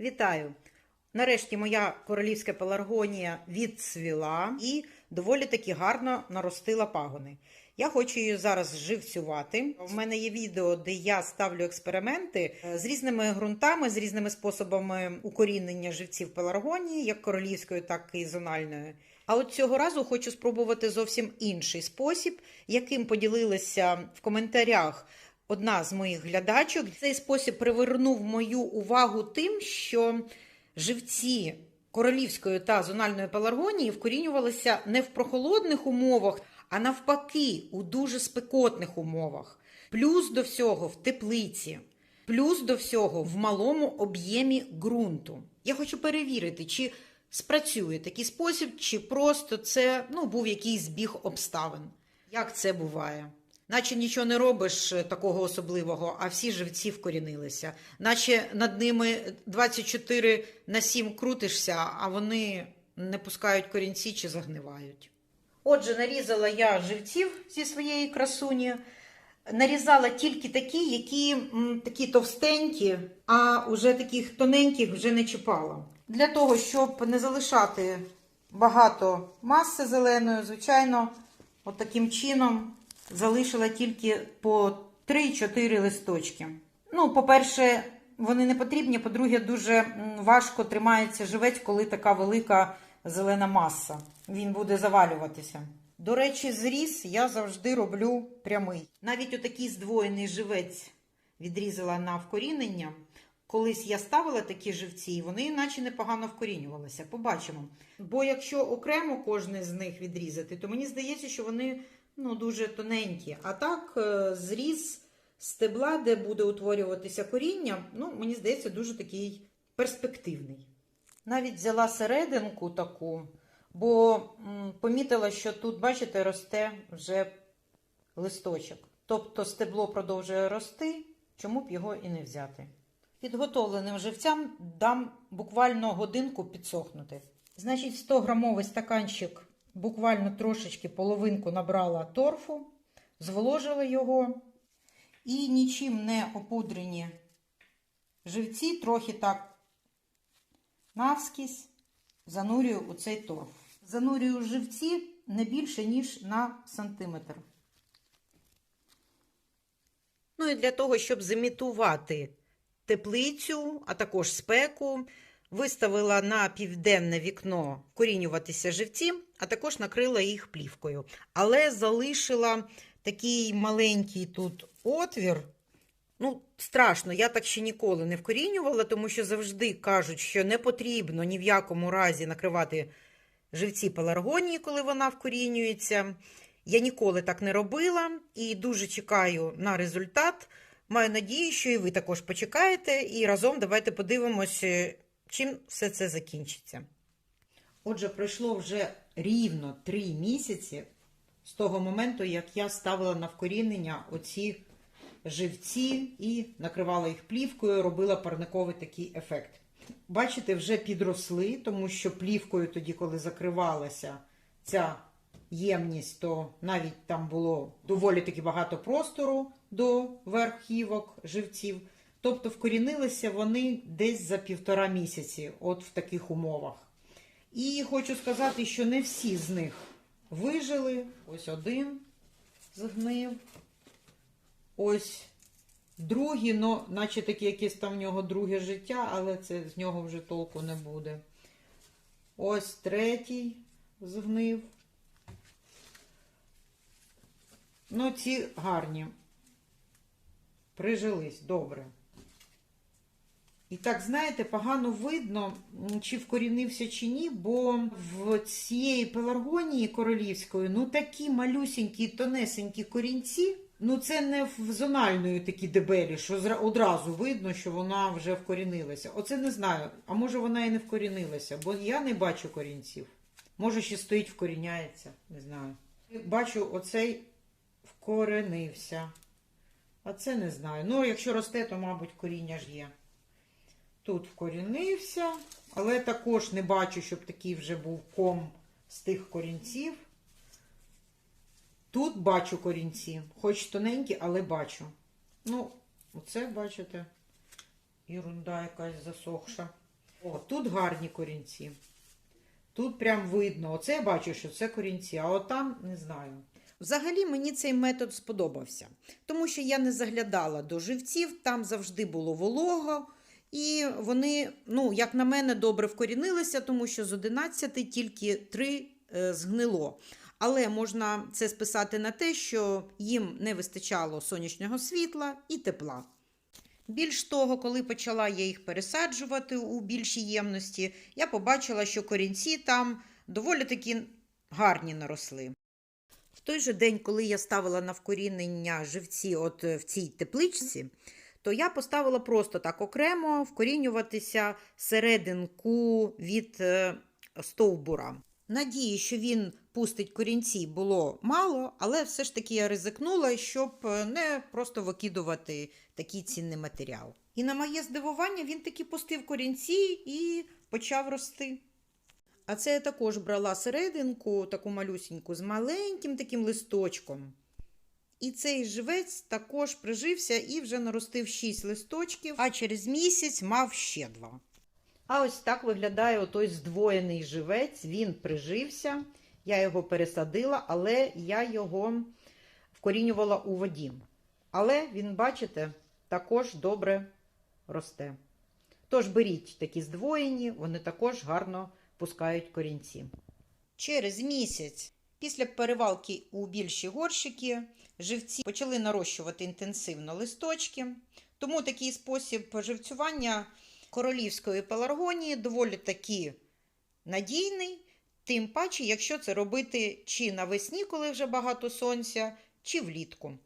Вітаю! Нарешті моя королівська пеларгонія відцвіла і доволі таки гарно наростила пагони. Я хочу її зараз живцювати. У мене є відео, де я ставлю експерименти е, з різними ґрунтами, з різними способами укорінення живців пеларгонії, як королівської, так і зональної. А от цього разу хочу спробувати зовсім інший спосіб, яким поділилися в коментарях одна з моїх глядачок. Цей спосіб привернув мою увагу тим, що живці королівської та зональної пеларгонії вкорінювалися не в прохолодних умовах, а навпаки, у дуже спекотних умовах. Плюс до всього в теплиці, плюс до всього в малому об'ємі ґрунту. Я хочу перевірити, чи спрацює такий спосіб, чи просто це ну, був якийсь збіг обставин. Як це буває? Наче нічого не робиш е, такого особливого, а всі живці вкорінилися. Наче над ними 24 на 7 крутишся, а вони не пускають корінці чи загнивають. Отже, нарізала я живців зі своєї красуні. Нарізала тільки такі, які м, такі товстенькі, а уже таких тоненьких вже не чіпала. Для того, щоб не залишати багато маси зеленої, звичайно, от таким чином залишила тільки по 3-4 листочки. Ну, по-перше, вони не потрібні. По-друге, дуже важко тримається живець, коли така велика зелена маса. Він буде завалюватися. До речі, зріз я завжди роблю прямий. Навіть отакий здвоєний живець відрізала на вкорінення. Колись я ставила такі живці, і вони наче непогано вкорінювалися. Побачимо. Бо якщо окремо кожний з них відрізати, то мені здається, що вони ну, дуже тоненькі. А так, е, зріз стебла, де буде утворюватися коріння, ну, мені здається, дуже такий перспективний. Навіть взяла серединку таку, бо помітила, що тут, бачите, росте вже листочок. Тобто стебло продовжує рости, чому б його і не взяти. Підготовленим живцям дам буквально годинку підсохнути. Значить, 100 грамовий стаканчик буквально трошечки половинку набрала торфу, зволожила його і нічим не опудрені живці, трохи так навскізь занурюю у цей торф. Занурюю живці не більше, ніж на сантиметр. Ну і для того, щоб зимітувати теплицю, а також спеку, виставила на південне вікно корінюватися живці, а також накрила їх плівкою. Але залишила такий маленький тут отвір. Ну, страшно, я так ще ніколи не вкорінювала, тому що завжди кажуть, що не потрібно ні в якому разі накривати живці пеларгонії, коли вона вкорінюється. Я ніколи так не робила і дуже чекаю на результат. Маю надію, що і ви також почекаєте, і разом давайте подивимося, чим все це закінчиться. Отже, пройшло вже рівно три місяці з того моменту, як я ставила на вкорінення оці живці і накривала їх плівкою, робила парниковий такий ефект. Бачите, вже підросли, тому що плівкою тоді, коли закривалася ця ємність, то навіть там було доволі таки багато простору до верхівок живців. Тобто вкорінилися вони десь за півтора місяці, от в таких умовах. І хочу сказати, що не всі з них вижили. Ось один згнив. Ось другий, ну, наче таке якесь там в нього друге життя, але це з нього вже толку не буде. Ось третій згнив. Ну, ці гарні. Прижились, добре. І так, знаєте, погано видно, чи вкорінився чи ні, бо в цієї пеларгонії королівської, ну такі малюсінькі, тонесенькі корінці, ну це не в зональної такі дебелі, що одразу видно, що вона вже вкорінилася. Оце не знаю. А може вона і не вкорінилася, бо я не бачу корінців. Може, ще стоїть, вкоріняється, не знаю. Бачу, оцей вкоренився. А це не знаю. Ну, якщо росте, то, мабуть, коріння ж є. Тут вкорінився, але також не бачу, щоб такий вже був ком з тих корінців. Тут бачу корінці, хоч тоненькі, але бачу. Ну, оце, бачите, ерунда якась засохша. О, тут гарні корінці. Тут прям видно. Оце я бачу, що це корінці, а от не знаю. Взагалі мені цей метод сподобався, тому що я не заглядала до живців, там завжди було волого, і вони, ну, як на мене, добре вкорінилися, тому що з 11 тільки 3 е, згнило. Але можна це списати на те, що їм не вистачало сонячного світла і тепла. Більш того, коли почала я їх пересаджувати у більшій ємності, я побачила, що корінці там доволі таки гарні наросли. В той же день, коли я ставила на вкорінення живці от в цій тепличці, то я поставила просто так окремо вкорінюватися серединку від е, стовбура. Надії, що він пустить корінці, було мало, але все ж таки я ризикнула, щоб е, не просто викидувати такий цінний матеріал. І на моє здивування він таки пустив корінці і почав рости. А це я також брала серединку, таку малюсіньку, з маленьким таким листочком. І цей живець також прижився і вже наростив 6 листочків, а через місяць мав ще два. А ось так виглядає отой здвоєний живець. Він прижився. Я його пересадила, але я його вкорінювала у воді. Але він, бачите, також добре росте. Тож беріть такі здвоєні, вони також гарно пускають корінці. Через місяць після перевалки у більші горщики живці почали нарощувати інтенсивно листочки. Тому такий спосіб живцювання королівської пеларгонії доволі таки надійний, тим паче, якщо це робити чи навесні, коли вже багато сонця, чи влітку.